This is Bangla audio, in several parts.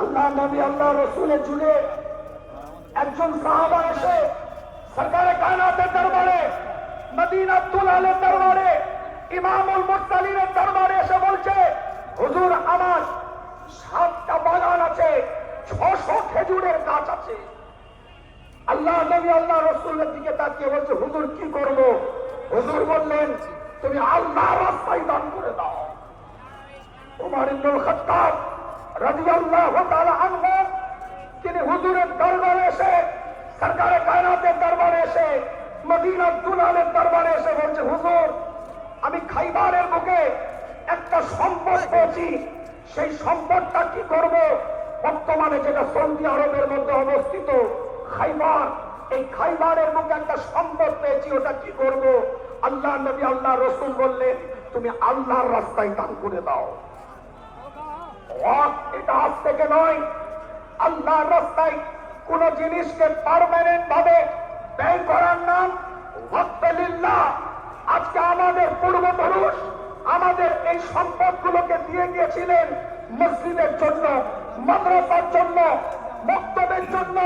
রসুলের যুগে একজন সাহাবা এসে সরকারে কায়নাতের দরবারে মদিনা তুলালের দরবারে, ইমামুল মুরসালিনের দরবারে এসে বলছে, হুজুর, আমার সাতটা বাগান আছে, ছশো খেজুরের গাছ আছে। আল্লাহ নবী, আল্লাহ রসুলের দিকে তাকিয়ে বলছে, হুজুর, কি করব? হুজুর বললেন, তুমি আল্লাহ রাস্তায় দান করে দাও। উমর ইবনুল খাত্তাব তিনি হুজুরের দরবারে এসে, সরকারে কায়নাতের দরবারে এসে মদিনা দুলালের দরবারে এসে বলছে, হুজুর, আমি খাইবারের বুকে একটা সম্পদ পেয়েছি। সেই সম্পদটা কি করব? বর্তমানে যেটা সৌদি আরবের মধ্যে অবস্থিত, খাইবার। এই খাইবারের মুখে একটা সম্পদ পেয়েছি, ওটা কি করব? আল্লাহ নবী, আল্লাহ রসুল বললেন, তুমি আল্লাহর রাস্তায় দান করে দাও। আজ থেকে নয়। আল্লাহর রাস্তায় কোন জিনিসকে পারমানেন্ট ভাবে ব্যয় করার নাম আজকে আমাদের পূর্বপুরুষ আমাদের এই সম্পদগুলোকে দিয়ে গিয়েছিলেন মসজিদের জন্য, মাদ্রাসার জন্য, মক্তবের জন্য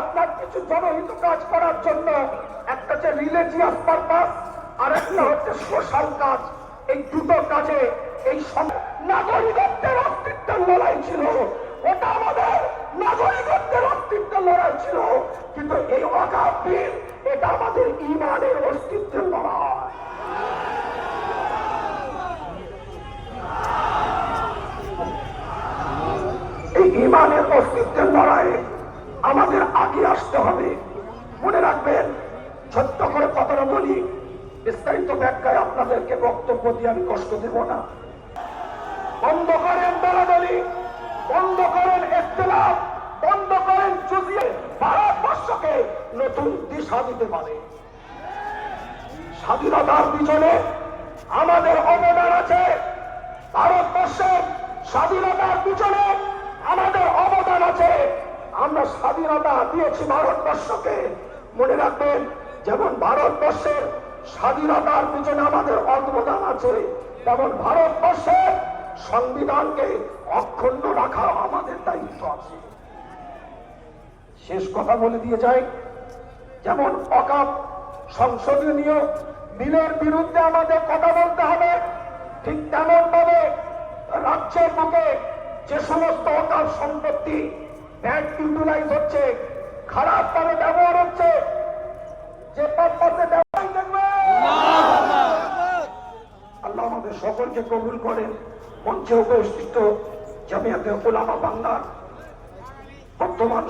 আপনার কিছু জনহিত কাজ করার জন্য। একটা যে রিলিজিয়াস পারপাস আর একটা হচ্ছে সোশ্যাল কাজ। এই দুটো কাজে এই নাগরিকত্বের অস্তিত্বের লড়াই ছিল ওটা আমাদের নাগরিকত্বের অস্তিত্বের লড়াই ছিল কিন্তু এই অকাব্যের এটা আমাদের ইমানের অস্তিত্বের লড়াই এই ইমানের অস্তিত্বের লড়াইয়ে আমাদের আগে আসতে হবে। মনে রাখবেন, ছোট্ট করে কথাটা বলি, বিস্তারিত ব্যাখ্যায় আপনাদেরকে বক্তব্য দিয়ে আমি কষ্ট দেব না। বন্ধ করেন দলাদলি, বন্ধ করেন ইখতিলাফ বন্ধ করেন জুজিয়ে ভারতবর্ষকে নতুন দিশা দিতে পারে? স্বাধীনতার পিছনে আমাদের অবদান আছে। ভারতবর্ষের স্বাধীনতার পিছনে আমাদের অবদান আছে। আমরা স্বাধীনতা দিয়েছি ভারতবর্ষকে। মনে রাখবেন, যেমন ভারতবর্ষের স্বাধীনতার পিছনে আমাদের অবদান আছে, তেমন ভারতবর্ষের সংবিধানকে অক্ষুণ্ণ রাখা আমাদের দায়িত্ব আছে। শেষ কথা বলে দিয়ে যাই যেমন অকাপ সংশোধনীয় বিলের বিরুদ্ধে আমাদের কথা বলতে হবে, ঠিক তেমন ভাবে রাজ্যের বুকে যে সমস্ত অকাপ সম্পত্তি ব্যাংক ইউটিলাইজ হচ্ছে, খারাপ ভাবে ব্যবহার হচ্ছে, যে পারপাসে ব্যবহার দেখবে আল্লাহ আমাদের সকলকে কবুল করেন। মঞ্চে উপস্থিত জামিয়াতে ওলামা বাংলার বর্তমান